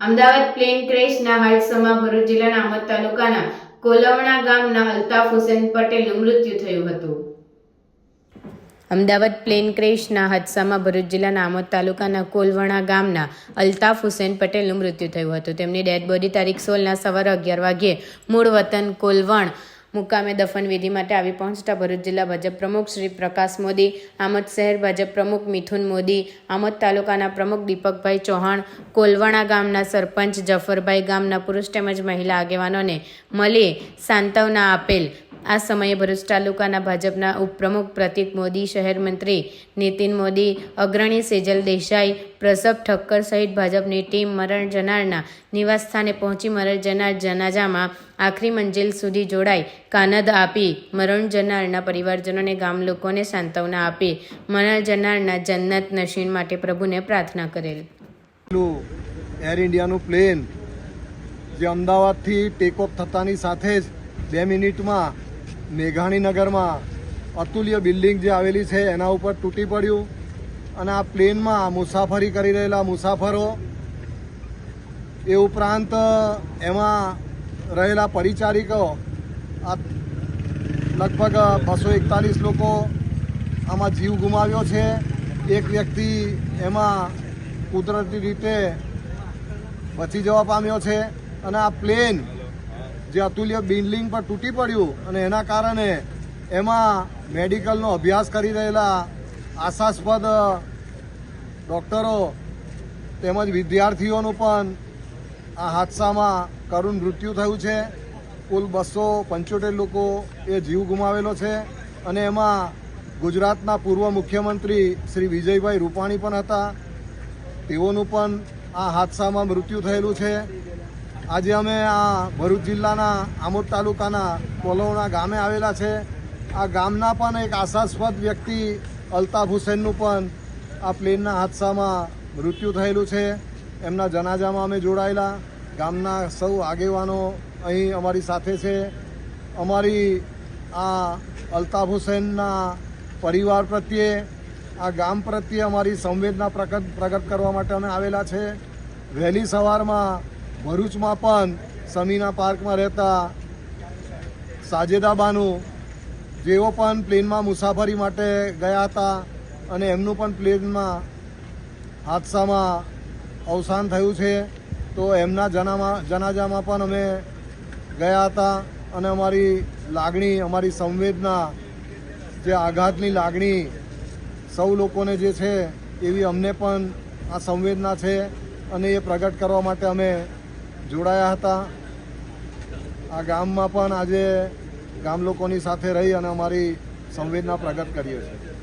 Ahmedabad plane ક્રેશના હાદસામાં ભરૂચ જિલ્લાના આમોદ તાલુકાના કોલવણા ગામના અલ્તાફ હુસેન પટેલનું મૃત્યુ થયું હતું. અમદાવાદ પ્લેન ક્રેશના હાદસામાં ભરૂચ જિલ્લાના આમોદ તાલુકાના કોલવણા ગામના અલ્તાફ હુસેન પટેલનું મૃત્યુ થયું હતું. તેમની ડેડ બોડી તારીખ સોળના સવારે અગિયાર વાગ્યે મૂળ વતન કોલવણ મુકામે દફન વિધિ માટે આવી પહોંચતા ભરૂચ જિલ્લા ભાજપ પ્રમુખ શ્રી પ્રકાશ મોદી, આમદ શહેર ભાજપ પ્રમુખ મિથુન મોદી, આમોદ તાલુકાના પ્રમુખ દીપકભાઈ ચૌહાણ, કોલવણા ગામના સરપંચ જફરભાઈ ગામના પુરુષ તેમજ મહિલા આગેવાનોને મળી સાંત્વના આપેલ આ સમયે ભરૂચ તાલુકાના ભાજપના ઉપપ્રમુખ પ્રતિક મોદી, શહેર મંત્રી નીતિન મોદી, અગ્રણી સેજલ દેસાઈ પ્રસભ ઠક્કર સહિત ભાજપની ટીમ મરણ જનારના નિવાસસ્થાને પહોંચી મરણ જનાર જનાજામાં આખરી મંજિલ સુધી જોડાઈ કાનદ આપી મરણ જનારના પરિવારજનોને ગામ લોકોને સાંત્વના આપી મરણ જનારના જન્નત નશીન માટે પ્રભુને પ્રાર્થના કરેલ. એર ઇન્ડિયાનું પ્લેન જે અમદાવાદથી ટેક ઓફ થતાની સાથે જ બે મિનિટમાં મેઘાણીનગરમાં અતુલ્ય બિલ્ડિંગ જે આવેલી છે, એના ઉપર તૂટી પડ્યું અને આ પ્લેનમાં મુસાફરી કરી રહેલા મુસાફરો એ ઉપરાંત એમાં રહેલા પરિચારિકો, આ લગભગ બસો એકતાલીસ લોકો આમાં જીવ ગુમાવ્યો છે. એક વ્યક્તિ એમાં કુદરતી રીતે બચી જવા પામ્યો છે અને આ પ્લેન જે અતુલ્ય બિલ્ડિંગ પર તૂટી પડ્યું અને એના કારણે એમાં મેડિકલનો અભ્યાસ કરી રહેલા આશાસ્પદ ડૉક્ટરો તેમજ વિદ્યાર્થીઓનું પણ આ હાદસામાં કરુણ મૃત્યુ થયું છે. કુલ બસો પંચોતેર લોકો એ જીવ ગુમાવેલો છે અને એમાં ગુજરાતના પૂર્વ મુખ્યમંત્રી શ્રી વિજયભાઈ રૂપાણી પણ હતા. તેઓનું પણ આ હાદસામાં મૃત્યુ થયેલું છે. આજે અમે આ ભરૂચ જિલ્લાના આમોદ તાલુકાના કોલવણા ગામે આવેલા છે. આ ગામના પણ એક આશાસ્પદ વ્યક્તિ અલ્તાફ હુસેનનું પણ આ પ્લેનના હાદસામાં મૃત્યુ થયેલું છે. એમના જનાજામાં અમે જોડાયેલા. ગામના સૌ આગેવાનો અહીં અમારી સાથે છે. અમારી આ અલ્તાફ હુસેનના પરિવાર પ્રત્યે, આ ગામ પ્રત્યે અમારી સંવેદના પ્રગટ પ્રગટ કરવા માટે અમે આવેલા છે. વહેલી સવારમાં ભરૂચમાં પણ સમીના પાર્કમાં રહેતા સાજેદાબાનુ જેઓ પણ પ્લેનમાં મુસાફરી માટે ગયા હતા અને એમનું પણ પ્લેનમાં હાદસામાં અવસાન થયું છે, તો એમના જનામાં, જનાજામાં પણ અમે ગયા હતા અને અમારી લાગણી, અમારી સંવેદના, જે આઘાતની લાગણી સૌ લોકોને જે છે એવી અમને પણ આ સંવેદના છે અને એ પ્રગટ કરવા માટે અમે જોડાયા હતા. આ ગામમાં પણ આજે ગામ લોકોની સાથે રહી અને અમારી સંવેદના પ્રગટ કરીએ છીએ.